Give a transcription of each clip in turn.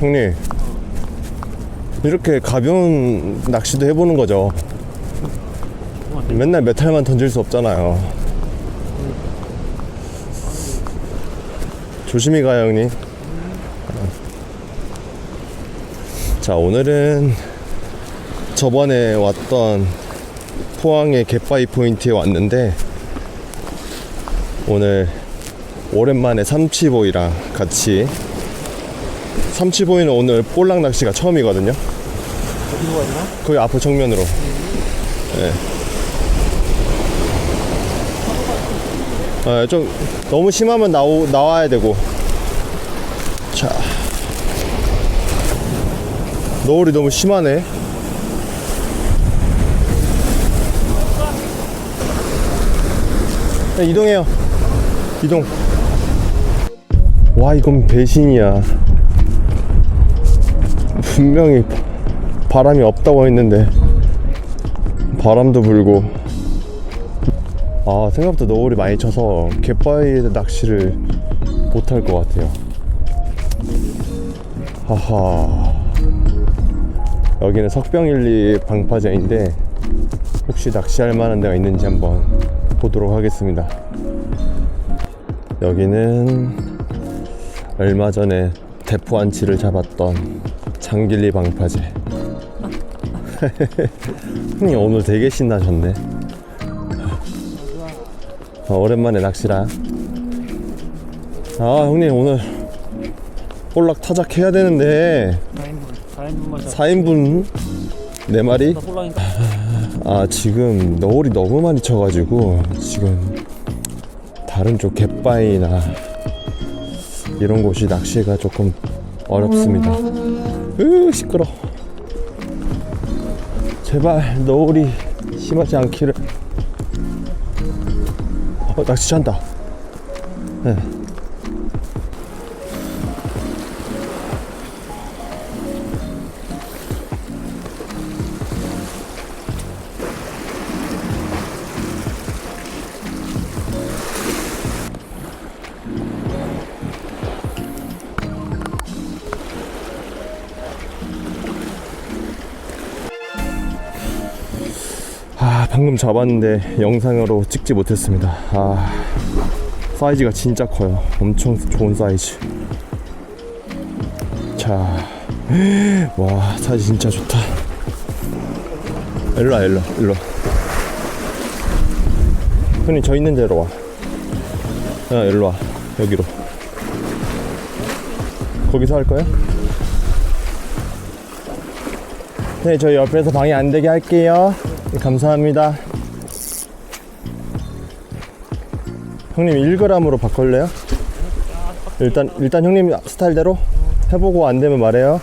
형님. 이렇게 가벼운 낚시도 해보는 거죠. 맨날 메탈만 던질 수 없잖아요. 조심히 가요 형님. 자 오늘은 저번에 왔던 포항의 갯바위 포인트에 왔는데 오늘 오랜만에 삼치보이랑 같이 삼치보이는 오늘 볼락 낚시가 처음이거든요. 어디로 가야 되나? 거기 앞에 정면으로. 예. 아, 좀 너무 심하면 나오, 나와야 되고. 자. 노을이 너무 심하네. 자, 이동해요. 이동. 와 이건 배신이야 분명히 바람이 없다고 했는데 바람도 불고. 아 생각보다 노을이 많이 쳐서 갯바위 낚시를 못할 것 같아요. 하하. 여기는 석병일리 방파제인데 혹시 낚시할 만한 데가 있는지 한번 보도록 하겠습니다. 여기는 얼마 전에 대포 안치를 잡았던 장길리 방파제. 형님 오늘 되게 신나셨네. 아, 오랜만에 낚시라. 아 형님 오늘 볼락 타작 해야 되는데. 4인분. 4인분만 잡 4인분 4마리? 나 홀라니까 아 지금 너울이 너무 많이 쳐가지고 지금 다른 쪽 갯바위나 이런 곳이 낚시가 조금 어렵습니다 으 시끄러. 제발 너울이 심하지 않기를. 어 낚시 찬다. 네. 방금 잡았는데 영상으로 찍지 못했습니다. 아 사이즈가 진짜 커요. 엄청 좋은 사이즈. 자와 사이즈 진짜 좋다. 일로와 일로 일로. 형님 저 있는 데로 와. 야, 일로와. 여기로. 거기서 할 거야? 네, 저 옆에서 방해 안 되게 할게요. 네, 감사합니다. 형님 1g으로 바꿀래요? 일단 일단 형님 스타일대로 해보고 안 되면 말해요.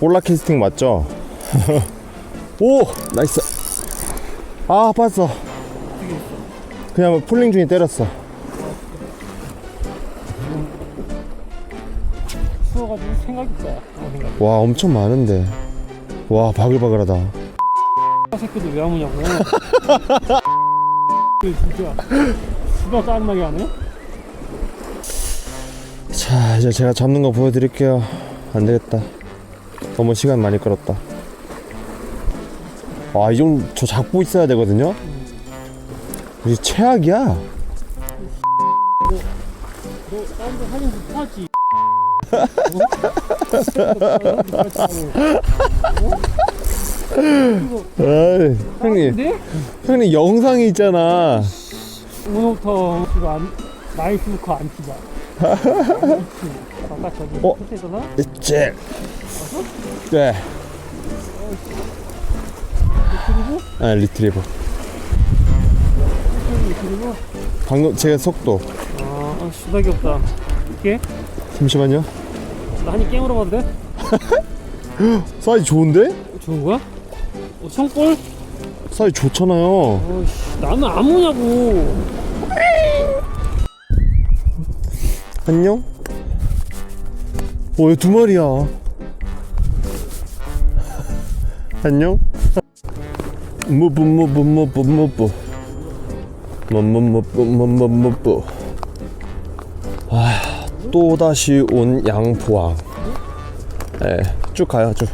볼라 캐스팅 맞죠? 오 나이스. 아 봤어. 그냥 폴링 중에 때렸어. 추워가지고 생각 와 엄청 많은데. 와 바글바글하다. 새끼들 왜 아무냐고. 그 진짜 누가 짜증나게 하네? 자 이제 제가 잡는 거 보여드릴게요. 안 되겠다. 너무 시간 많이 끌었다 아 이 정도 저 잡고 있어야 되거든요? 이게 최악이야. 너 타지 에이, 형님. 근데? 형님 영상이 있잖아. 오늘부터 이거 안 나이 스모커 안 치자. 아까 저기 어? 호텔잖아 있지 네 그리고 아, 리트리버 그리고 방금 제 속도 아, 아 수박이 없다 이게 잠시만요 나 한입 깨물어 봐도 돼? 사이즈 좋은데? 어, 좋은 거야? 어, 청볼? 사이즈 좋잖아요 어이씨 나는 안 오냐고 안녕 오, 얘두 마리야. 안녕? 무브 무브 무브 무브 무무무브 무무무브 아, 또다시 온 양포항. 예, 쭉 가요 쭉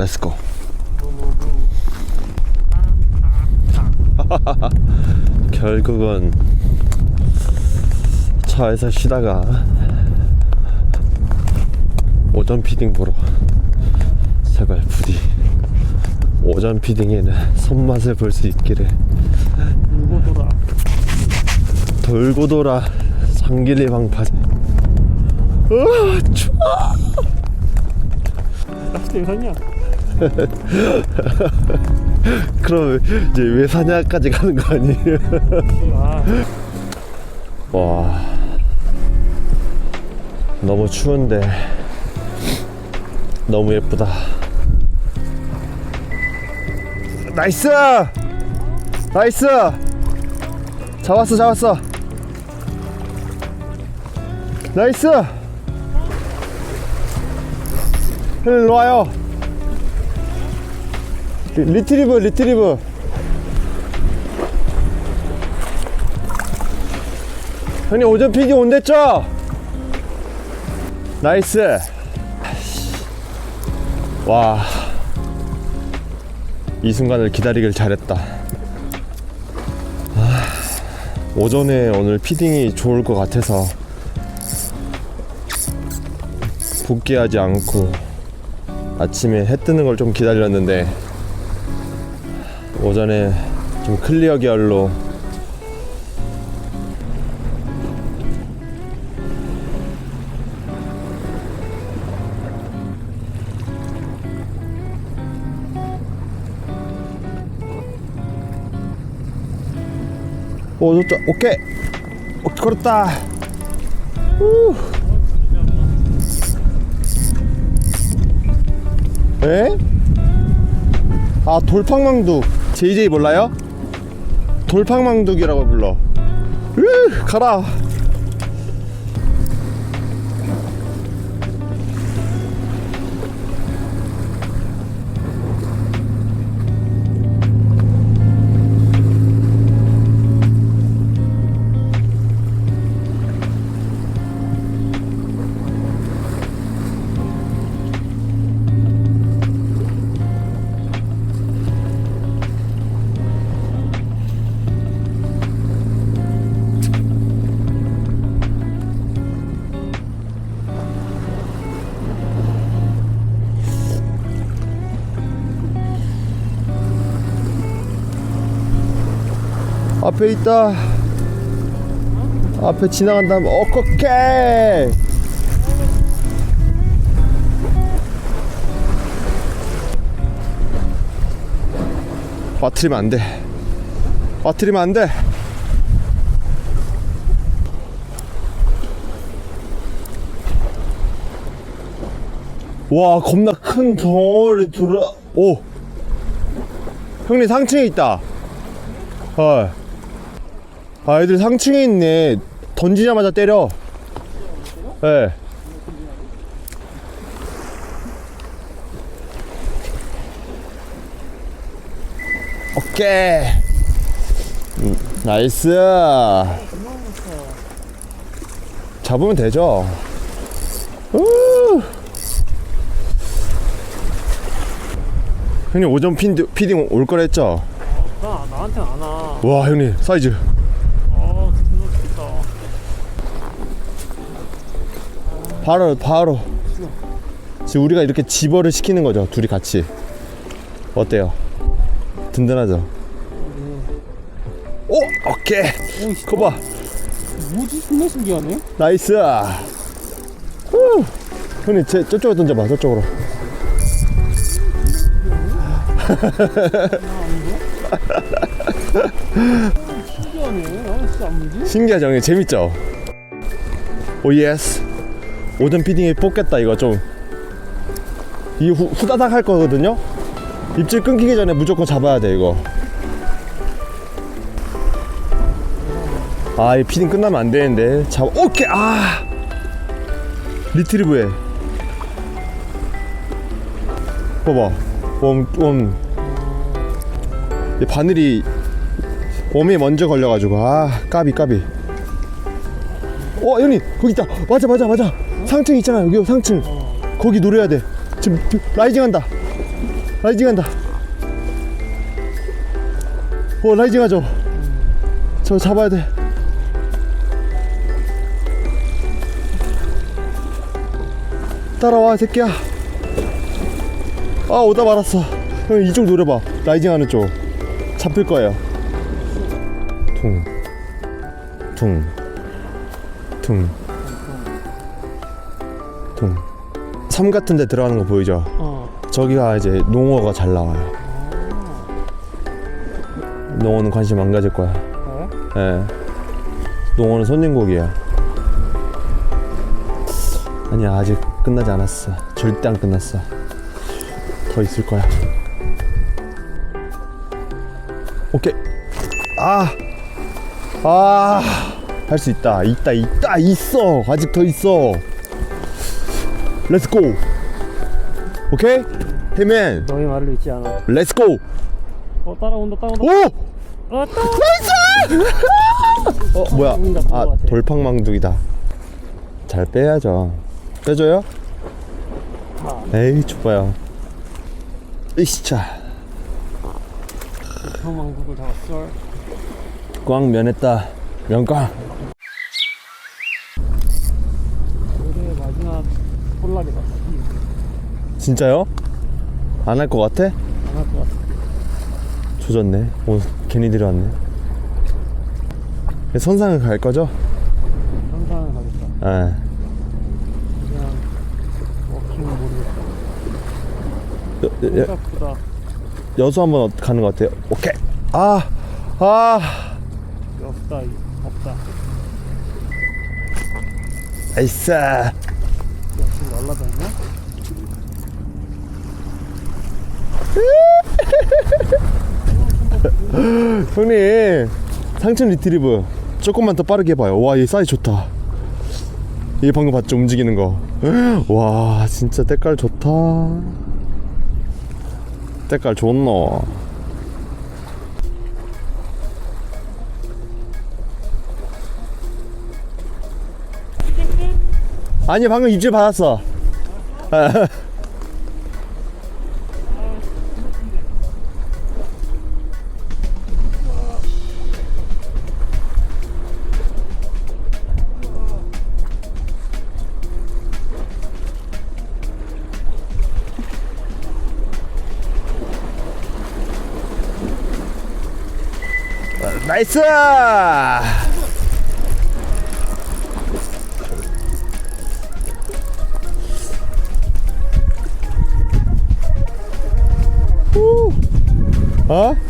오케이 렛츠고 결국은 차에서 쉬다가 오전 피딩 보러 제발 부디 오전 피딩에는 손맛을 볼 수 있기를 물고 돌아. 돌고 돌아 상길리 방파제 으아 추워 낚싯대 왜 샀냐? 그럼 이제 왜 사냐까지 가는 거 아니에요? 아, 와. 너무 추운데 너무 예쁘다. 나이스! 나이스! 잡았어 잡았어. 나이스! 일로 와요 리- 리트리브 리트리브 형님 오전 피디 온댔죠? 나이스. 와. 이 순간을 기다리길 잘했다. 아, 오전에 오늘 피딩이 좋을 것 같아서 복귀하지 않고 아침에 해 뜨는 걸 좀 기다렸는데 오전에 좀 클리어 계열로. 오 좋다. 오케이. 오, 걸었다. 후. 에? 아 돌팡망둑 JJ 몰라요? 돌팡망둑이라고 불러 으 가라 앞에 있다. 앞에 지나간다 어커케 빠트리면 안돼. 빠트리면 안돼. 와 겁나 큰 덩어리 돌아. 오. 형님 상층에 있다. 헐. 아, 애들 상층에 있네. 던지자마자 때려. 예. 네. 오케이. 음, 나이스. 잡으면 되죠. 우. 형님 오전 핀, 피딩 올 거랬죠? 나 나한테는 안 와. 와 형님 사이즈 아, 존나 좋다. 바로 바로. 지금 우리가 이렇게 집어를 시키는 거죠 둘이 같이. 어때요? 든든하죠? 오 오케이. 거봐. 뭐지? 존나 신기하네. 나이스. 후. 형님 제, 저쪽으로 던져봐 저쪽으로. 신기하네. 아, 진짜 안? 신기하죠 형님? 재밌죠? 오 예스 오전 피딩에 뽑겠다 이거 좀. 후, 후다닥 할 거거든요? 입질 끊기기 전에 무조건 잡아야 돼 이거. 아이 피딩 끝나면 안 되는데. 잡 오케이 아! 리트리브해 봐봐. 웜웜. 이 바늘이 웜에 먼저 걸려가지고. 아 까비 까비. 어 형님 거기 있다. 맞아 맞아 맞아 상층 있잖아. 여기 상층. 거기 노려야 돼. 지금 비- 라이징 한다. 라이징 한다. 어 라이징 하죠. 저 잡아야 돼. 따라와 새끼야. 아 오다 말았어. 형 이쪽 노려봐. 라이징 하는 쪽. 잡힐 거예요. 퉁. 퉁, 퉁, 퉁. 섬 같은 데 들어가는 거 보이죠? 어. 저기가 이제 농어가 잘 나와요. 농어는 관심 안 가질 거야. 네? 예. 농어는 손님고기야. 아니야, 아직 끝나지 않았어. 절대 안 끝났어. 더 있을 거야. 오케이. 아! 아! 할 수 있다. 있다, 있다, 있어! 아직 더 있어. 렛츠고! 오케이? 헤맨, 너의 말을 믿지 않아. 렛츠고! 어, 따라온다, 따라온다. 오! 어, 따어 뭐야 보인다, 본것 아 같아. 돌팡망둥이다 잘 빼야죠 빼줘요? 아. 에이 좁아요 이씨차 형망국을 잡았어. 꽝 면했다 면꽝 폴라리다. 진짜요? 안 할 것 같아? 안할 것 같아. 조졌네 오 괜히 들어왔네 선상을 갈 거죠? 항상 가겠다. 예 그냥 워킹은 모르겠다. 여, 여, 생각보다 여수 한번 가는 것 같아요 오케이 아 아, 없다, 이- 없다. 역시 날라다니냐? 형님 상층 리트리브 조금만 더 빠르게 해봐요. 와 얘 사이즈 좋다. 얘 방금 봤죠? 움직이는 거와 진짜 때깔 좋다. 때깔 좋노? 아니 방금 입질 받았어 나이스 어?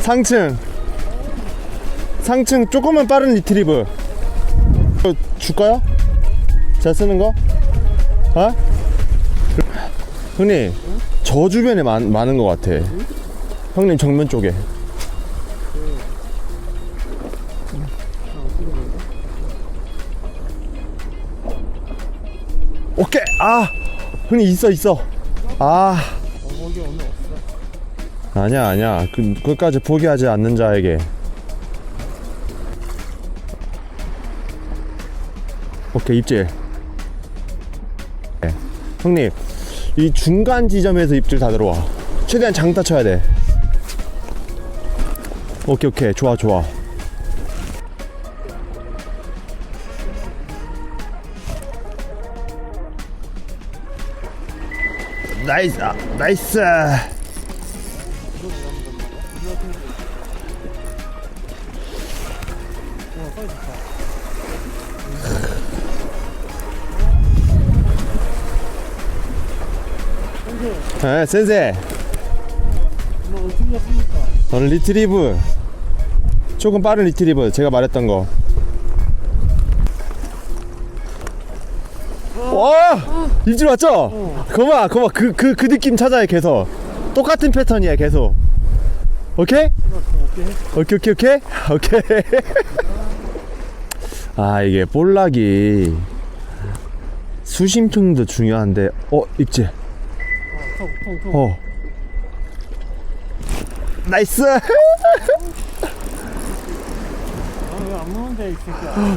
상층 상층 조금만 빠른 리트리브 이거 줄까요? 제가 쓰는 거? 어? 형님 저 주변에 많, 많은 것 같아 형님 정면 쪽에 아 형님 있어 있어. 아. 어, 거기 오늘 없어. 아니야 아니야. 그, 그까지 포기하지 않는 자에게. 오케이 입질. 네. 형님 이 중간 지점에서 입질 다 들어와. 최대한 장타 쳐야 돼. 오케이 오케이. 좋아 좋아 나이스 아, 나이스 네, 센세? 저는 리트리브 조금 빠른 리트리브 제가 말했던 거 와! 입질 왔죠? 어. 거봐 거봐 그, 그, 그 느낌 찾아요 계속 똑같은 패턴이야 계속 오케이? 오케이 오케이 오케이 오케이 아 이게 볼락이 수심층도 중요한데 어 입질 어, 나이스 아.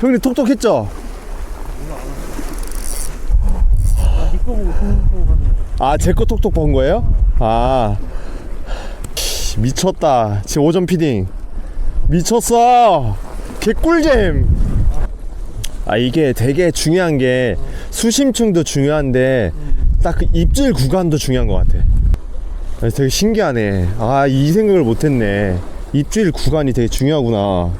형님 톡톡했죠? 아, 니꺼 보고. 아제 거 톡톡 본 거예요? 아. 씨, 미쳤다. 지금 오전 피딩. 미쳤어. 개꿀잼. 아 이게 되게 중요한 게 수심층도 중요한데 딱 그 입질 구간도 중요한 것 같아. 아, 되게 신기하네. 아 이 생각을 못했네. 입질 구간이 되게 중요하구나.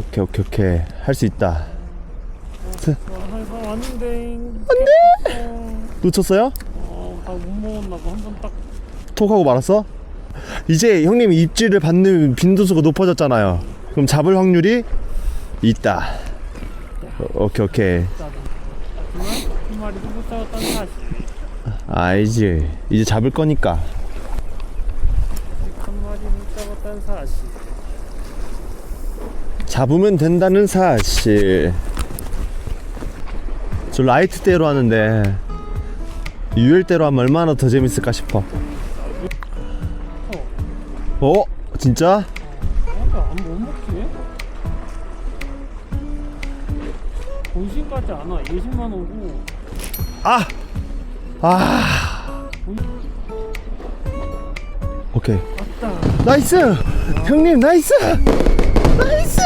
오케이 오케이 오케이. 할 수 있다. 아, 나 왔는데. 안 돼! 놓쳤어요? 어, 다못 먹었나고 한번 딱. 톡하고 말았어? 이제 형님이 입질을 받는 빈도수가 높아졌잖아요. 그럼 잡을 확률이 있다. 어, 오케이 오케이. 짜다. 하지만 한 마리도 못 잡았다는 사실. 알지. 이제 잡을 거니까. 한 마리 못 잡았다는 사실. 잡으면 된다는 사실. 저 라이트대로 하는데 유일대로 하면 얼마나 더 재밌을까 싶어. 어? 진짜? 본심까지 안 와. 예심만 오고. 아! 아! 오케이. 왔다. 나이스! 형님 나이스! 나이스!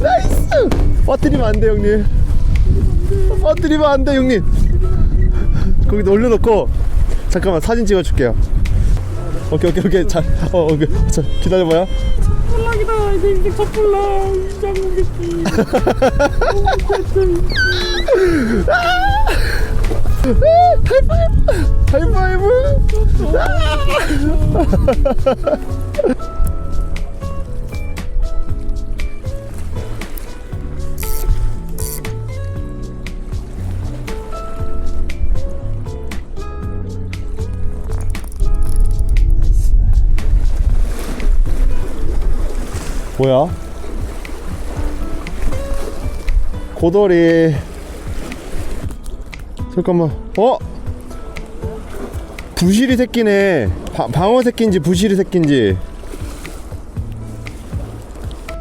나이스! 빠뜨리면 안 돼 형님. 빠뜨리면 안 돼 형님. 거기다 올려놓고 잠깐만 사진 찍어줄게요. 오케이 오케이 오케이. 자, 어, 오케이. 자 기다려봐요. 뿔락이다. 이제 인생 첫 뿔락. 이 장군 새끼. 하이파이브 뭐야? 고돌이. 잠깐만. 어? 부실이 새끼네. 바, 방어 새끼인지 부실이 새끼인지.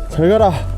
잘 가라